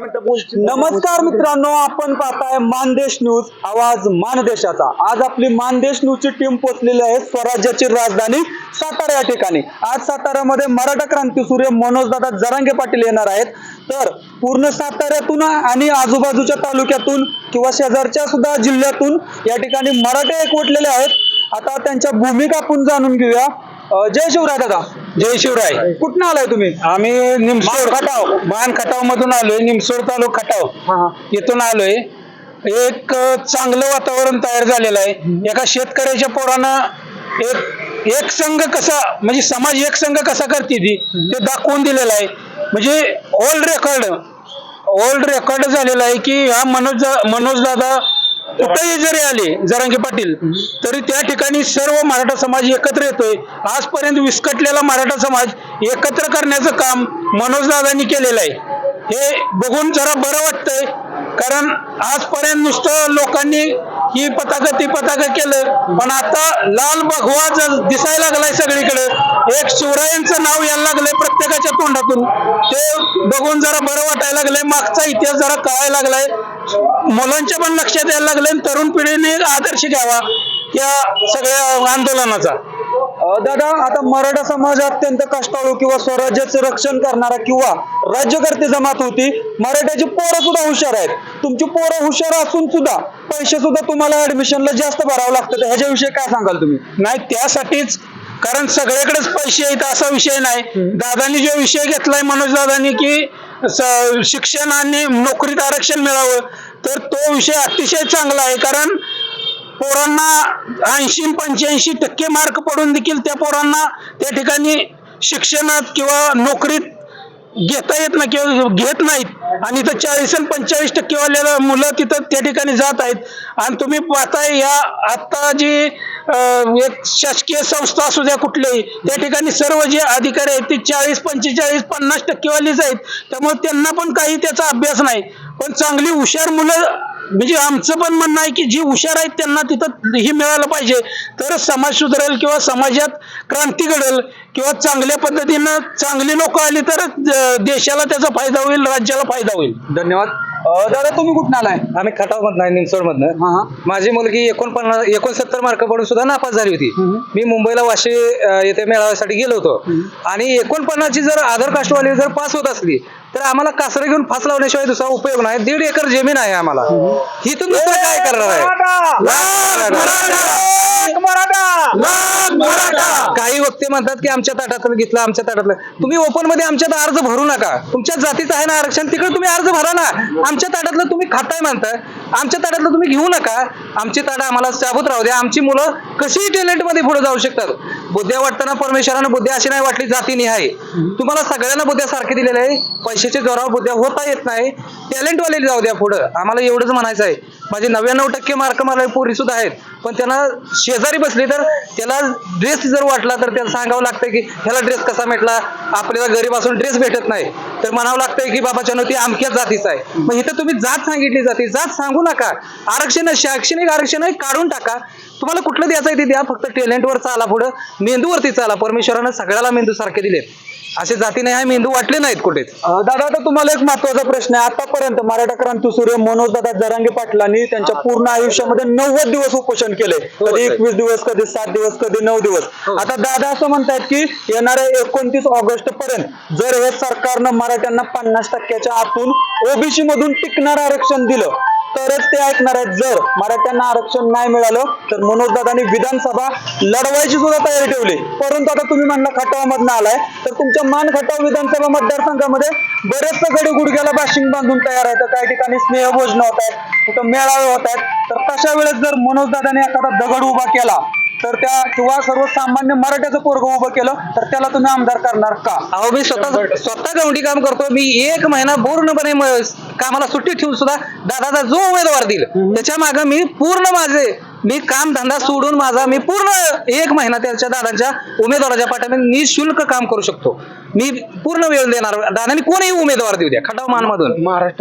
नमस्कार मित्रांनो आपण पाहताय मानदेश न्यूज आवाज मानदेशाचा. आज आपली मानदेश न्यूज ची टीम पोहोचलेली आहे स्वराज्याची राजधानी सातारा या ठिकाणी. आज साताऱ्यामध्ये मराठा क्रांती सूर्य मनोजदादा जरांगे पाटील येणार आहेत. तर पूर्ण साताऱ्यातून आणि आजूबाजूच्या तालुक्यातून किंवा शेजारच्या सुद्धा जिल्ह्यातून या ठिकाणी मराठे एकवटलेले आहेत. आता त्यांच्या भूमिका आपण जाणून घेऊया. जय शिवराय दादा. जय शिवराय. कुठनं आलाय तुम्ही? आम्ही निमसोड खटाव. मान खटाव मधून आलोय निमसोड तालुक खटाव. इथून आलोय. एक चांगलं वातावरण तयार झालेलं आहे. एका शेतकऱ्याच्या पोरानं एक एक संघ कसा म्हणजे समाज एक संघ कसा करते ती ते दाखवून दिलेलं आहे. म्हणजे ऑल रेकॉर्ड ऑल रेकॉर्ड झालेलं आहे की हा मनोज मनोज दादा कुठेही जरी आले जरांगे पाटील तरी त्या ठिकाणी सर्व मराठा समाज एकत्र येतोय. आजपर्यंत विस्कटलेला मराठा समाज एकत्र करण्याचं काम मनोजदादांनी केलेलं आहे. हे बघून जरा बरं वाटतंय. कारण आजपर्यंत नुसतं लोकांनी ही पताक ती पताक केलं. पण आता लाल भगवा जर दिसायला लागलाय सगळीकडे एक शिवरायांचं नाव यायला लागलंय प्रत्येकाच्या तोंडातून. ते बघून जरा बरं वाटायला लागलंय मागचा इतिहास जरा कळायला लागलाय. मुलांच्या पण लक्षात यायला लागलंय आणि तरुण पिढीने आदर्श घ्यावा या सगळ्या आंदोलनाचा. दादा आता मराठा समाज अत्यंत कष्टाळू किंवा स्वराज्याचं रक्षण करणारा किंवा राज्यकर्ते जमात होती मराठ्याची पोरं सुद्धा हुशार आहेत. तुमची पोरं हुशार असून सुद्धा पैसे सुद्धा तुम्हाला ऍडमिशनला जास्त भरावं लागतं. ह्याच्याविषयी काय सांगाल तुम्ही? नाही त्यासाठीच कारण सगळ्याकडेच पैसे आहेत असा विषय नाही. दादानी जो विषय घेतलाय मनोज दादानी की शिक्षण आणि नोकरीत आरक्षण मिळावं तर तो विषय अतिशय चांगला आहे. कारण पोरांना ऐंशी पंच्याऐंशी टक्के मार्क पडून देखील त्या पोरांना त्या ठिकाणी शिक्षणात किंवा नोकरीत घेता येत नाही किंवा घेत नाहीत. आणि इथं चाळीस आणि पंचेचाळीस टक्केवाल्याला मुलं तिथं त्या ठिकाणी जात आहेत. आणि तुम्ही पाहताय या आत्ता जी एक शासकीय संस्था असू द्या कुठल्याही त्या ठिकाणी सर्व जे अधिकारी आहेत ते चाळीस पंचेचाळीस पन्नास टक्केवालीच आहेत. त्यामुळे त्यांना पण काही त्याचा अभ्यास नाही. पण चांगली हुशार मुलं म्हणजे आमचं पण म्हणणं आहे की जी हुशार आहेत त्यांना तिथं ही मिळालं पाहिजे. तरच समाज सुधारेल किंवा समाजात क्रांती घडेल किंवा चांगल्या पद्धतीनं चांगली लोक आली तर देशाला त्याचा फायदा होईल राज्याला फायदा होईल. धन्यवाद. अं, दादा तुम्ही कुठून आलाय? आम्ही खटाव मधनं निमसोड मधनं हा हा. माझी मुलगी एकोणपन्नास एकोणसत्तर मार्क पडून सुद्धा नापास झाली होती. मी मुंबईला वाशी येथे मेळाव्यासाठी गेलो होतो. आणि एकोणपन्नासची जर आधार कास्टवाली जर पास होत असली तर आम्हाला कासरं घेऊन फास लावण्याशिवाय दुसरा उपयोग नाही. दीड एकर जमीन आहे आम्हाला. तर दुसरं काय करणार आहे? काही वक्ते म्हणतात की आमच्या ताटातलं घेतलं आमच्या ताटातलं. तुम्ही ओपनमध्ये आमच्यात अर्ज भरू नका. तुमच्या जातीचं आहे ना आरक्षण तिकडे तुम्ही अर्ज भरा ना. आमच्या ताटातलं तुम्ही खाताय म्हणताय. आमच्या ताटातलं तुम्ही घेऊ नका. आमची ताट आम्हाला साबूत राहू द्या. आमची मुलं कशीही टॅलेंटमध्ये पुढे जाऊ शकतात. बुद्ध्या वाटताना परमेश्वरानं बुद्ध्या अशी नाही वाटली जाती निहाय तुम्हाला सगळ्यांना बुद्ध्या सारखे दिलेले आहे. पैशाच्या जोरावर बुद्ध्या होता येत नाही. टॅलेंट वाले जाऊ द्या पुढं. आम्हाला एवढंच म्हणायचं आहे. माझे नव्याण्णव टक्के मार्क मला पोरी सुद्धा आहेत. पण त्यांना शेजारी बसली तर त्याला ड्रेस जर वाटला तर त्याला सांगावं लागतंय की ह्याला ड्रेस कसा भेटला? आपल्याला गरीब असून ड्रेस भेटत नाही. तर म्हणावं लागतंय की बाबाच्या ती अमक्याच जातीचा आहे. मग इथं तुम्ही जात सांगितली जाते. जात सांगू नका. आरक्षण शैक्षणिक आरक्षण काढून टाका. तुम्हाला कुठलं द्यायचं आहे ते द्या. फक्त टॅलेंटवर चाला पुढं. मेंदूवरती चाला. परमेश्वरानं सगळ्याला मेंदू सारखे दिले असे जाती नाही मेंदू वाटले नाहीत कुठेच अं, दादा आता तुम्हाला एक महत्त्वाचा प्रश्न आहे. आतापर्यंत मराठा क्रांती सूर्य मनोज दादा जरांगे पाटलांनी त्यांच्या पूर्ण आयुष्यामध्ये नव्वद दिवस उपोषण केले. कधी साहेब. एकवीस दिवस कधी सात दिवस कधी नऊ दिवस. आता दादा असं म्हणतात की येणाऱ्या एकोणतीस ऑगस्ट पर्यंत जर हे सरकारनं मराठ्यांना पन्नास टक्क्याच्या आतून ओबीसी मधून टिकणार आरक्षण दिलं तरच ते ऐकणार आहेत. जर मराठ्यांना आरक्षण नाही मिळालं तर मनोज दादांनी विधानसभा लढवायची सुद्धा तयारी ठेवली. परंतु आता तुम्ही म्हणला खटावमधनं आलाय तर तुमच्या मान खटाव विधानसभा मतदारसंघामध्ये बरेच गडी गुडघ्याला बाशिंग बांधून तयार आहेत. काही ठिकाणी स्नेहभोजन होत आहेत कुठं मेळावे होत आहेत. तर तशा वेळेस जर मनोज दादाने एखादा दगड उभा केला तर त्या किंवा सर्वसामान्य मराठ्याचं पोरग उभं केलं तर त्याला तुम्ही आमदार करणार का? अहो मी स्वतः स्वतः गवंडी काम करतो मी एक महिना पूर्णपणे कामाला सुट्टी ठेवून सुद्धा दादाचा जो उमेदवार देईल त्याच्यामागे मी पूर्ण माझे मी काम धंदा सोडून माझा मी पूर्ण एक महिना त्याच्या दादांच्या उमेदवाराच्या पाठीमागे निशुल्क काम करू शकतो. मी पूर्ण वेळ देणार दादाने कोणीही उमेदवार देऊ द्या खटाव मानमधून.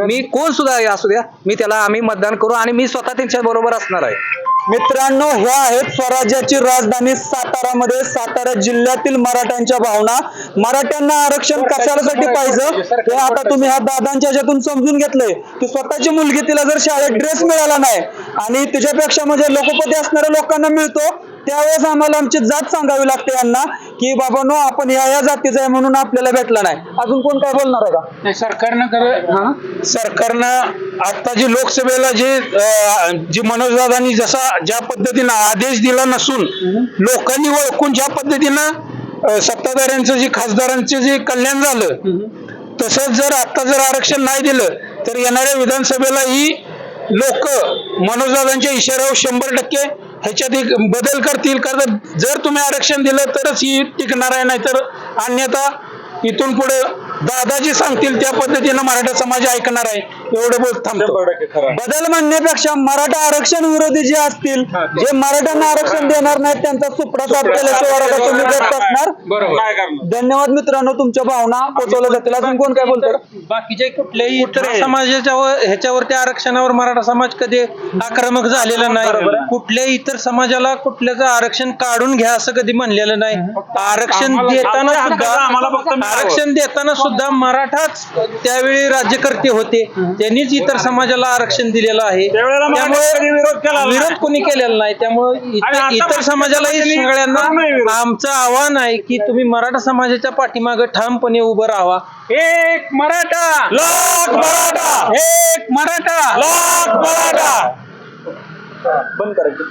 मी कोण सुद्धा असू द्या मी त्याला आम्ही मतदान करू आणि मी स्वतः त्यांच्या बरोबर असणार आहे. मित्रांनो ह्या आहेत स्वराज्याची राजधानी सातारामध्ये. सातारा जिल्ह्यातील मराठ्यांच्या भावना. मराठ्यांना आरक्षण कशासाठी पाहिजे? हे आता तुम्ही ह्या दादांच्या ह्याच्यातून समजून घेतलंय. की स्वतःची मुलगी तिला जर शाळेत ड्रेस मिळाला नाही आणि तिच्यापेक्षा म्हणजे लोकपती असणाऱ्या लोकांना मिळतो त्यावेळेस आम्हाला आमची जात सांगावी लागते यांना की बाबा नो आपण या या जातीचा आहे म्हणून आपल्याला भेटला नाही. अजून कोण काय बोलणार आहे का? सरकारनं सरकारनं आता जी लोकसभेला जे जी मनोजदादांनी जसा ज्या पद्धतीनं आदेश दिला नसून लोकांनी ओळखून ज्या पद्धतीनं सत्ताधाऱ्यांचं जे खासदारांचं जे कल्याण झालं तसंच जर आता जर आरक्षण नाही दिलं तर येणाऱ्या विधानसभेला ही लोक मनोजदादांच्या इशाऱ्यावर शंभर टक्के ह्याच्यात एक बदल करतील. कारण जर तुम्ही आरक्षण दिलं तरच ही टिकणार आहे नाहीतर अन्यथा इथून पुढे दादाजी सांगतील त्या पद्धतीनं मराठा समाज ऐकणार आहे. एवढं बोल थांबतो. बदल म्हणण्यापेक्षा मराठा आरक्षण विरोधी जे असतील जे मराठ्यांना आरक्षण देणार नाहीत त्यांचा सुपडा साफ केल्याचे वारटा तुम्ही असणार. धन्यवाद मित्रांनो तुमच्या भावना पोचवल्या जातील. अजून कोण काय बोलतोय? बाकीचे कुठल्याही इतर समाजाच्या व- ह्याच्यावरती आरक्षणावर मराठा समाज कधी आक्रमक झालेला नाही. कुठल्याही इतर समाजाला कुठल्याचं आरक्षण काढून घ्या असं कधी म्हणलेलं नाही. आरक्षण देताना सुद्धा आरक्षण देताना सुद्धा मराठाच त्यावेळी राज्यकर्ते होते. त्यांनीच इतर समाजाला आरक्षण दिलेलं आहे. त्यामुळे विरोध कोणी केलेला नाही. त्यामुळे इतर इतर समाजालाही सगळ्यांना आमचं आव्हान आहे की तुम्ही मराठा समाजाच्या पाठीमागे ठामपणे उभं राहा एक मराठा. लाख मराठा. एक मराठा. लाख मराठा. बंद करायचं.